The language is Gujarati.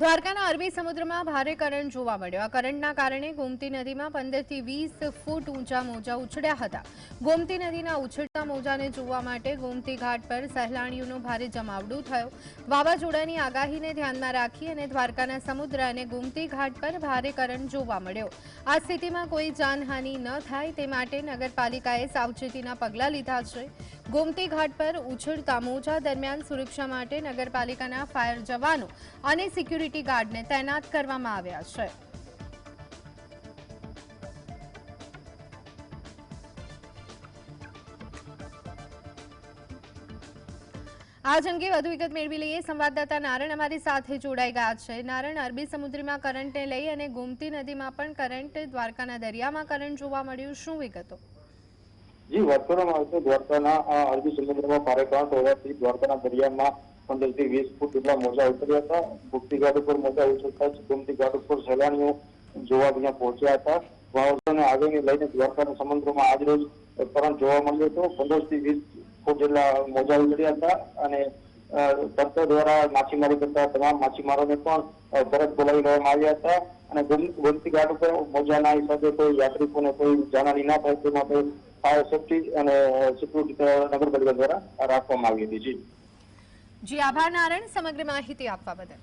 દ્વારકાના અરબી સમુદ્રમાં ભારે કરંટ જોવા મળ્યો. આ કરંટના કારણે ગોમતી નદીમાં પંદરથી વીસ ફૂટ ઊંચા મોજા ઉછળ્યા હતા. ગોમતી નદીના ઉછળતા મોજાને જોવા માટે ગોમતી ઘાટ પર સહેલાણીઓનો ભારે જમાવડું થયો. વાવાઝોડાની આગાહીને ધ્યાનમાં રાખી અને દ્વારકાના સમુદ્ર અને ગોમતી ઘાટ પર ભારે કરંટ જોવા મળ્યો. આ સ્થિતિમાં કોઈ જાનહાનિ ન થાય તે માટે નગરપાલિકાએ સાવચેતીના પગલાં લીધા છે. ગોમતી ઘાટ પર ઉછળતા મોજા દરમિયાન સુરક્ષા માટે નગરપાલિકાના ફાયર જવાનો અને સિક્યુરિટી ગાર્ડને તૈનાત કરવામાં આવ્યા છે. આજ અંગે વધુ વિગત મેળવી લઈએ. સંવાદદાતા નારણ અમારી સાથે જોડાઈ ગયા છે. નારણ અરબી સમુદ્રમાં કરંટને લઈ અને ગોમતી નદીમાં પણ કરંટ દ્વારકાના દરિયામાં કરંટ જોવા મળ્યું. શું વિગતો? જી કરવામાં આવે દ્વારકાના અરબી સમુદ્રમાં ભારે કરંટ હોવાથી દ્વારકાના દરિયામાં પંદરથી વીસ ફૂટ જેટલા મોજા ઉતર્યા હતા. ગુપ્તી ઘાટ ઉપર મોજા જ ગુમતી ઘાટ ઉપર સહેલાણીઓ જોવા ત્યાં પહોંચ્યા હતા. વાવાઝોડાને આગળની લઈને દ્વારકાના સમુદ્રમાં આજ રોજ કરંટ જોવા મળ્યો હતો. પંદરથી વીસ ફૂટ જેટલા મોજા ઉતર્યા હતા અને તંત્ર દ્વારા માછીમારી કરતા તમામ માછીમારોને પણ પરત બોલાવી લેવામાં આવ્યા હતા. અને ગોમતી ઘાટ ઉપર મોજાના હિસાબે કોઈ યાત્રિકોને કોઈ જાનહાની ના થાય તે માટે ફાયર સેફટી અને સિક્યુરિટી નગરપાલિકા દ્વારા રાખવામાં આવી હતી. જી. જી આભાર નારાયણ. સમગ્ર માહિતી આપવા બદલ.